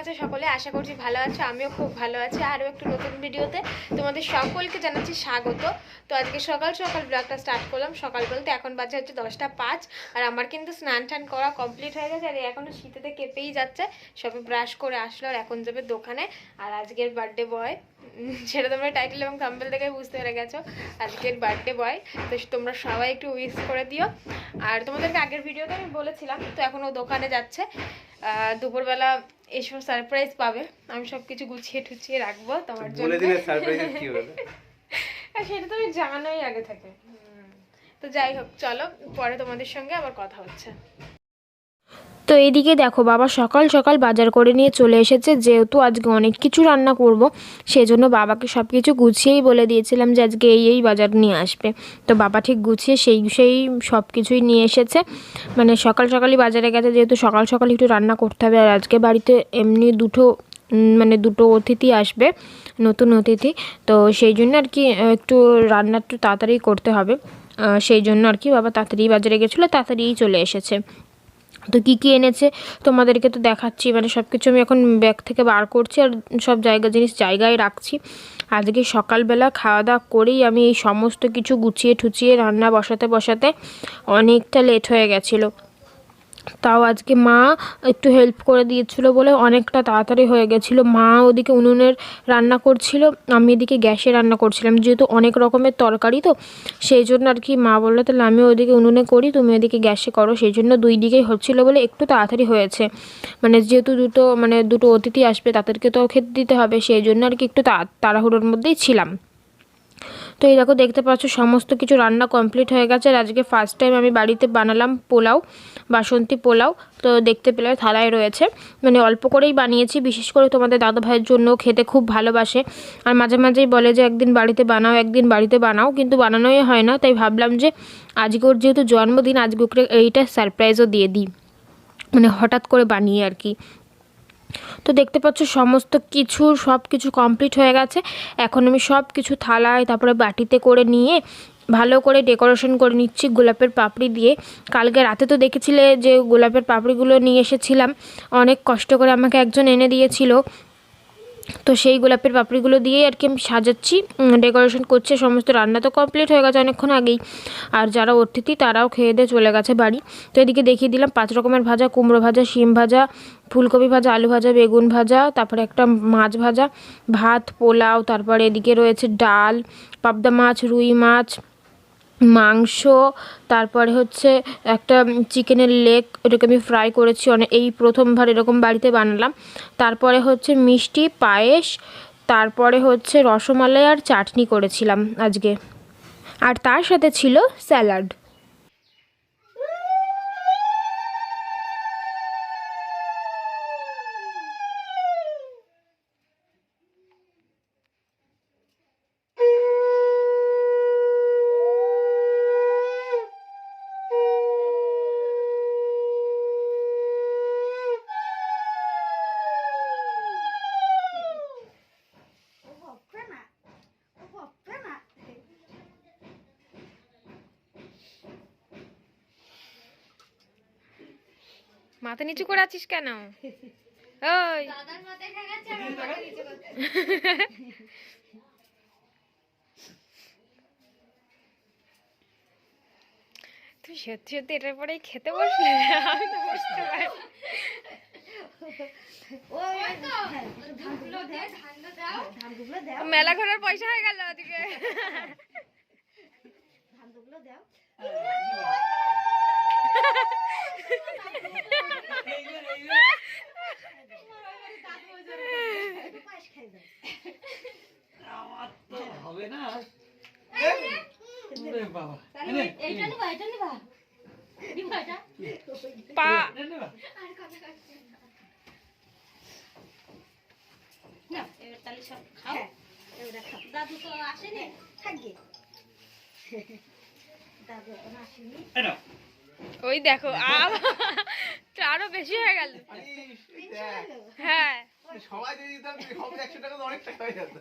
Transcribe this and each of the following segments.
আছে সকলে আশা করছি ভালো আছো, আমিও খুব ভালো আছি। আরও একটু নতুন ভিডিওতে তোমাদের সকলকে জানাচ্ছি স্বাগত। তো আজকে সকাল সকাল ব্লগটা স্টার্ট করলাম। সকাল বলতে এখন বাজে হচ্ছে দশটা পাঁচ, আর আমার কিন্তু স্নান টান করা কমপ্লিট হয়ে গেছে, আর এখনও শীতেতে কেঁপেই যাচ্ছে। সবে ব্রাশ করে আসলো আর এখন যাবে দোকানে। আর আজকের বার্থডে বয় সেটা তোমরা টাইটেল এবং থাম্বেল দেখে বুঝতে পেরে গেছো। আজকের বার্থডে বয় তো তোমরা সবাই একটু উইশ করে দিও। আর তোমাদেরকে আগের ভিডিওতে আমি বলেছিলাম, তো এখন ও দোকানে যাচ্ছে। দুপুরবেলা এসব সারপ্রাইজ পাবে। আমি সব কিছু গুছিয়ে টুছিয়ে রাখব তোমার জন্য। বলে দিলে সারপ্রাইজ কি হবে? আর সেটা তুমি জানোই আগে থেকে। তো যাই হোক চলো পরে তোমাদের সঙ্গে আবার কথা হচ্ছে। তো এইদিকে দেখো, বাবা সকাল সকাল বাজার করে নিয়ে চলে এসেছে। যেহেতু আজকে অনেক কিছু রান্না করব সেই জন্য বাবাকে সব কিছু গুছিয়েই বলে দিয়েছিলাম যে আজকে এই এই বাজার নিয়ে আসবে। তো বাবা ঠিক গুছিয়ে সেই সেই সব কিছুই নিয়ে এসেছে। মানে সকাল সকালই বাজারে গেছে, যেহেতু সকাল সকাল একটু রান্না করতে হবে। আর আজকে বাড়িতে এমনি দুটো মানে দুটো অতিথি আসবে, নতুন অতিথি। তো সেই জন্য আর কি একটু রান্না একটু তাড়াতাড়ি করতে হবে। সেই জন্য আর কি বাবা তাড়াতাড়ি বাজারে গেছিল, তাড়াতাড়িই চলে এসেছে। তো কী কী এনেছে তোমাদেরকে তো দেখাচ্ছি। মানে সব কিছু আমি এখন ব্যাগ থেকে বার করছি আর সব জায়গা, জিনিস জায়গায় রাখছি। আজকে সকালবেলা খাওয়া দাওয়া করেই আমি এই সমস্ত কিছু গুছিয়ে ঠুচিয়ে রান্না বসাতে বসাতে অনেকটা লেট হয়ে গেছিল। তাও আজকে মা একটু হেল্প করে দিয়েছিল বলে অনেকটা তাড়াতাড়ি হয়ে গেছিল। মা ওদিকে উনুনের রান্না করছিল, আমি এদিকে গ্যাসে রান্না করছিলাম। যেহেতু অনেক রকমের তরকারি তো, সেই জন্য আর কি মা বলল, তাহলে আমি ওদিকে উনুনে করি, তুমি ওদিকে গ্যাসে করো। সেই জন্য দুই দিকেই হচ্ছিল বলে একটু তাড়াতাড়ি হয়েছে। মানে যেহেতু দুটো মানে দুটো অতিথি আসবে, তাদেরকে তো খেতে দিতে হবে, সেই জন্য আর কি একটু তাড়াহুড়োর মধ্যেই ছিলাম। তো এই দেখো, দেখতে পাচ্ছ, সমস্ত কিছু রান্না কমপ্লিট হয়ে গেছে। আর আজকে ফার্স্ট টাইম আমি বাড়িতে বানালাম পোলাও, বাসন্তী পোলাও। তো দেখতে পেলে থালায় রয়েছে। মানে অল্প করেই বানিয়েছি, বিশেষ করে তোমাদের দাদা ভাইয়ের জন্য খেতে খুব ভালোবাসে। আর মাঝে মাঝেই বলে যে, একদিন বাড়িতে বানাও, একদিন বাড়িতে বানাও। কিন্তু বানানোই হয় না। তাই ভাবলাম যে, আজকে ওর যেহেতু জন্মদিন, আজকে এইটা সারপ্রাইজও দিয়ে দিই। মানে হঠাৎ করে বানিয়ে আর কি। তো দেখতে পাচ্ছ সমস্ত কিছু সব কিছু কমপ্লিট হয়ে গেছে। এখন আমি সব কিছু থালায়, তারপরে বাটিতে করে নিয়ে ভালো করে ডেকোরেশন করে নিচ্ছি গোলাপের পাপড়ি দিয়ে। কালকে রাতে তো দেখেছিলে যে গোলাপের পাপড়িগুলো নিয়ে এসেছিলাম। অনেক কষ্ট করে আমাকে একজন এনে দিয়েছিল। তো সেই গোলাপের পাপড়িগুলো দিয়েই আর কি আমি সাজাচ্ছি। ডেকোরেশন করছে, সমস্ত রান্না তো কমপ্লিট হয়ে গেছে অনেকক্ষণ আগেই। আর যারা অতিথি, তারাও খেয়ে দিয়ে চলে গেছে বাড়ি। তো এদিকে দেখিয়ে দিলাম পাঁচ রকমের ভাজা, কুমড়ো ভাজা, শিম ভাজা, ফুলকপি ভাজা, আলু ভাজা, বেগুন ভাজা, তারপরে একটা মাছ ভাজা, ভাত, পোলাও, তারপরে এদিকে রয়েছে ডাল, পাবদা মাছ, রুই মাছ মাংস, তারপরে হচ্ছে একটা চিকেনের লেগ এটাকে আমি ফ্রাই করেছি অনেক এই প্রথমবার এরকম বাড়িতে বানালাম। তারপরে হচ্ছে মিষ্টি, পায়েস, তারপরে হচ্ছে রসমালাই আর চাটনি করেছিলাম আজকে। আর তার সাথে ছিল স্যালাড। মাথা নিচু করে আছিস কেন? ওই। তুই সত্যি সত্যি এটার পরেই খেতে বসলে? বুঝতে পারি মেলা ঘোরার পয়সা হয়ে গেল ওদিকে। না ওরে বাবা এনে, পা এনে বা। দাদু তো আসেনি থাকবে দাদু এখন আসেনি। ওই দেখো আরও বেশি হয়ে গেল। হ্যাঁ। সবাই যদি দিতাম সব একশো টাকা তো অনেক টাকা হয়ে যেত।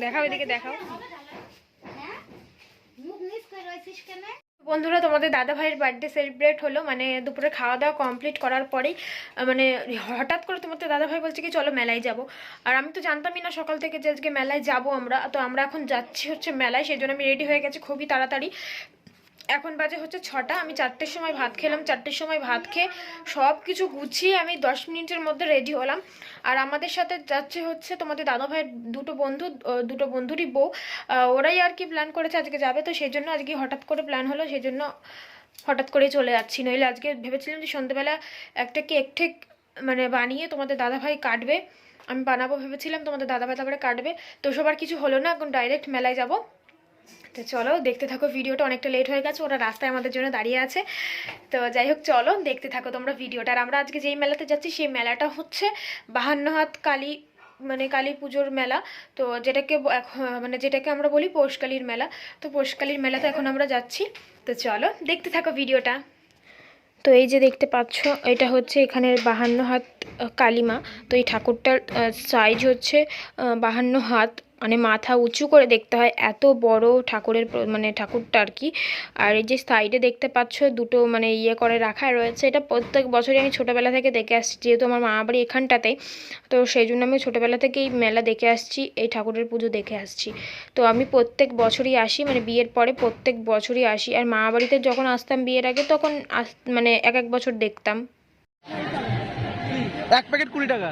দেখাও এদিকে দেখাও। হ্যাঁ? মুখ নিচ করে রয়েছিস কেন? বন্ধুরা, তোমাদের দাদা ভাইয়ের বার্থডে সেলিব্রেট হলো মানে দুপুরে খাওয়া দাওয়া কমপ্লিট করার পরেই মানে হঠাৎ করে তোমাদের দাদা ভাই বলছে কি, চলো মেলায় যাব। আর আমি তো জানতামই না সকাল থেকে যে আজকে মেলায় যাব আমরা। তো আমরা এখন যাচ্ছি হচ্ছে মেলায়, সেই জন্য আমি রেডি হয়ে গেছি খুবই তাড়াতাড়ি। এখন বাজে হচ্ছে ছটা, আমি চারটের সময় ভাত খেলাম, চারটের সময় ভাত খেয়ে সব কিছু গুছিয়ে আমি দশ মিনিটের মধ্যে রেডি হলাম। আর আমাদের সাথে যাচ্ছে হচ্ছে তোমাদের দাদা ভাইয়ের দুটো বন্ধু দুটো বন্ধুরই বউ। ওরাই আর কি প্ল্যান করেছে, আজকে যাবে তো সেই জন্য আজকে হঠাৎ করে প্ল্যান হলো, সেই জন্য হঠাৎ করে চলে যাচ্ছি। নইলে আজকে ভেবেছিলাম যে সন্ধ্যেবেলা একটা কেক ঠেক মানে বানিয়ে তোমাদের দাদা ভাই কাটবে। আমি বানাবো ভেবেছিলাম, তোমাদের দাদা ভাই তারপরে কাটবে। তো সবার কিছু হলো না, এখন ডাইরেক্ট মেলায় যাব। তো চলো, দেখতে থাকো, ভিডিওটা অনেকটা লেট হয়ে গেছে, ওরা রাস্তায় আমাদের জন্য দাঁড়িয়ে আছে। তো যাই হোক, চলো, দেখতে থাকো তোমরা ভিডিওটা। আর আমরা আজকে যেই মেলাতে যাচ্ছি, সেই মেলাটা হচ্ছে বাহান্ন হাত কালী মানে কালী পুজোর মেলা। তো যেটাকে মানে যেটাকে আমরা বলি পৌষকালীর মেলা। তো পৌষকালীর মেলাতে এখন আমরা যাচ্ছি। তো চলো, দেখতে থাকো ভিডিওটা। তো এই যে দেখতে পাচ্ছ, এটা হচ্ছে এখানের বাহান্ন হাত কালিমা। তো এই ঠাকুরটার সাইজ হচ্ছে বাহান্ন হাত মানে মাথা উঁচু করে দেখতে হয় এত বড় ঠাকুরের মানে ঠাকুরটা আর কি। আর এই যে সাইডে দেখতে পাচ্ছ দুটো মানে ইয়ে করে রাখা রয়েছে। এটা প্রত্যেক বছরই আমি ছোটোবেলা থেকে দেখে আসছি যেহেতু আমার মা বাড়ি এখানটাতে। তো সেই জন্য আমি ছোটোবেলা থেকেই মেলা দেখে আসছি এই ঠাকুরের পুজো দেখে আসছি। তো আমি প্রত্যেক বছরই আসি মানে বিয়ের পরে প্রত্যেক বছরই আসি। আর মা বাড়িতে যখন আসতাম বিয়ের আগে তখন আস মানে এক এক বছর দেখতাম। এক প্যাকেট কুড়ি টাকা।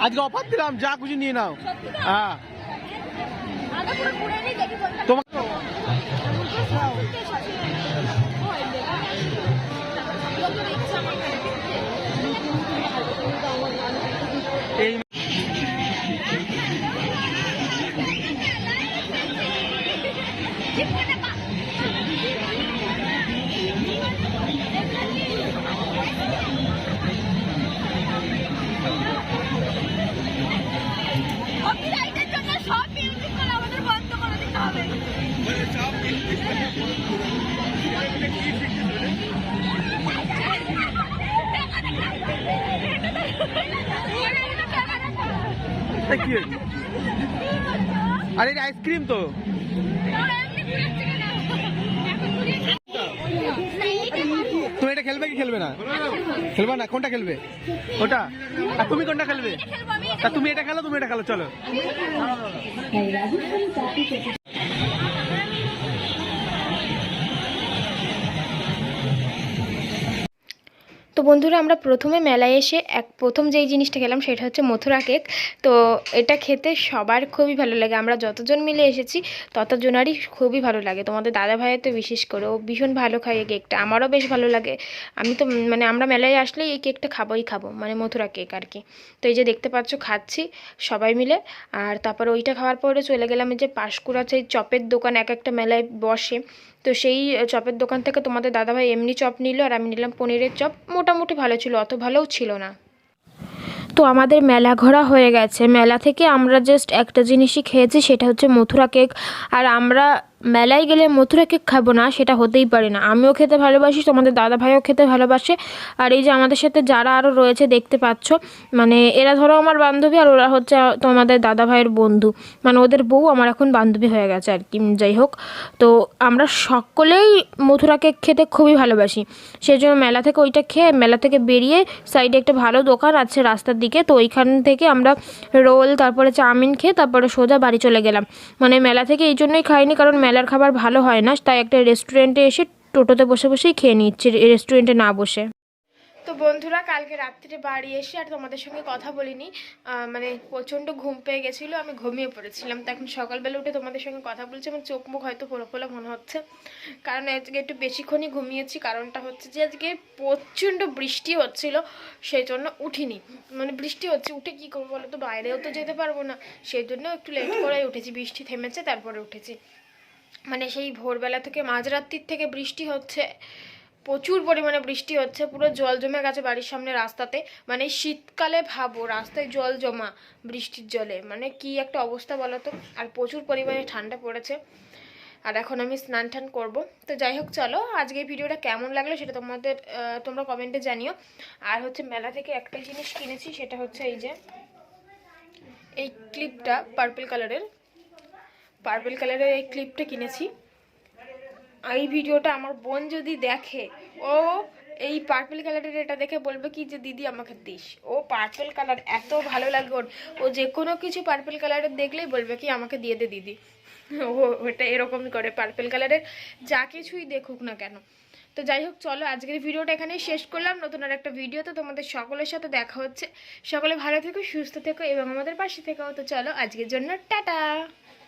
আজকে অফার দিলাম যা কিছু নিয়ে নাও। হ্যাঁ। তোমাকে কি? আরে আইসক্রিম তো। তুমি এটা খেলবে কি খেলবে না? খেলবে না, কোনটা খেলবে? ওটা? আর তুমি কোনটা খেলবে? তা তুমি এটা খেলো, তুমি এটা খেলো, চলো। বন্ধুরা, আমরা প্রথমে মেলায় এসে এক প্রথম যেই জিনিসটা খেলাম সেটা হচ্ছে মথুরা কেক। তো এটা খেতে সবার খুবই ভালো লাগে। আমরা যতজন মিলে এসেছি, ততজনারই খুবই ভালো লাগে। তোমাদের দাদা ভাইয়ের তো বিশেষ করে, ও ভীষণ ভালো খায় এই কেকটা। আমারও বেশ ভালো লাগে। আমি তো মানে আমরা মেলায় আসলেই এই কেকটা খাবোই খাব মানে মথুরা কেক আর কি। তো এই যে দেখতে পাচ্ছ, খাচ্ছি সবাই মিলে। আর তারপর ওইটা খাওয়ার পরে চলে গেলাম যে পাঁশকুড়া সেই চপের দোকান এক একটা মেলায় বসে। তো সেই চপের দোকান থেকে তোমাদের দাদাভাই এমনি চপ নিল আর আমি নিলাম পনিরের চপ। মোটামুটি ভালো ছিল, অত ভালোও ছিল না। তো আমাদের মেলা ঘোরা হয়ে গেছে। মেলা থেকে আমরা জাস্ট একটা জিনিসই খেয়েছি, সেটা হচ্ছে মথুরা কেক আর আমরা মেলায় গেলে মথুরা কেক খাব না, সেটা হতেই পারে না। আমিও খেতে ভালোবাসি, তোমাদের দাদা ভাইও খেতে ভালোবাসে। আর এই যে আমাদের সাথে যারা আরও রয়েছে, দেখতে পাচ্ছ মানে এরা ধরো আমার বান্ধবী আর ওরা হচ্ছে তোমাদের দাদা ভাইয়ের বন্ধু। মানে ওদের বউ আমার এখন বান্ধবী হয়ে গেছে আর কি, যাই হোক। তো আমরা সকলেই মথুরা কেক খেতে খুবই ভালোবাসি। সেই জন্য মেলা থেকে ওইটা খেয়ে মেলা থেকে বেরিয়ে সাইডে একটা ভালো দোকান আছে রাস্তার দিকে, তো ওইখান থেকে আমরা রোল, তারপরে চাউমিন খেয়ে তারপরে সোজা বাড়ি চলে গেলাম। মানে মেলা থেকে এই জন্যই খাইনি, কারণ মেলার খাবার ভালো হয় না, তাই একটা রেস্টুরেন্টে এসে টোটোতে বসে বসেই খেয়ে নিচ্ছি রেস্টুরেন্টে না বসে। তো বন্ধুরা, কালকে রাত্রে বাড়ি এসে আর তোমাদের সঙ্গে কথা বলিনি। মানে প্রচণ্ড ঘুম পেয়ে গেছিল, আমি ঘুমিয়ে পড়েছিলাম। তো এখন সকালবেলা উঠে তোমাদের সঙ্গে কথা বলছি, আমার চোখ মুখ হয়তো ফোলা ফোলা মনে হচ্ছে। কারণ আজকে একটু বেশিক্ষণই ঘুমিয়েছি, কারণটা হচ্ছে যে আজকে প্রচণ্ড বৃষ্টি হচ্ছিল, সেই জন্য উঠিনি। মানে বৃষ্টি হচ্ছে, উঠে কী করব বলো তো? বাইরেও তো যেতে পারব না। সেই জন্য একটু লেট করে উঠেছি, বৃষ্টি থেমেছে, তারপরে উঠেছি। মানে সেই ভোরবেলা থেকে মাঝরাত্রির থেকে বৃষ্টি হচ্ছে, প্রচুর পরিমাণে বৃষ্টি হচ্ছে, পুরো জল জমে গেছে বাড়ির সামনে রাস্তাতে। মানে শীতকালে ভাবো, রাস্তায় জল জমা বৃষ্টির জলে। মানে কি একটা অবস্থা বলো তো? আর প্রচুর পরিমাণে ঠান্ডা পড়েছে। আর এখন আমি স্নান টান করব। তো যাই হোক, চলো, আজকে এই ভিডিওটা কেমন লাগল সেটা তোমাদের তোমরা কমেন্টে জানিও। আর হচ্ছে মেলা থেকে একটা জিনিস কিনেছি, সেটা হচ্ছে এই যে, এই ক্লিপটা পার্পল কালারের পার্পল কালারের এই ক্লিপটা কিনেছি। এই ভিডিওটা আমার বোন যদি দেখে, ও এই পার্পল কালারের এটা দেখে বলবে কি যে, দিদি, আমাকে দিস। ও পার্পল কালার এত ভালো লাগে ওর। ও যে কোনো কিছু পার্পল কালারের দেখলেই বলবে কি, আমাকে দিয়ে দে, দিদি। ও ওটা এরকমই করে পার্পল কালারের যা কিছুই দেখুক না কেন। তো যাই হোক, চলো আজকের ভিডিওটা এখানেই শেষ করলাম। নতুন আর একটা ভিডিওতে তোমাদের সকলের সাথে দেখা হচ্ছে। সকলে ভালো থেকো, সুস্থ থেকো এবং আমাদের পাশে থেকো। তো চলো, আজকের জন্য টাটা!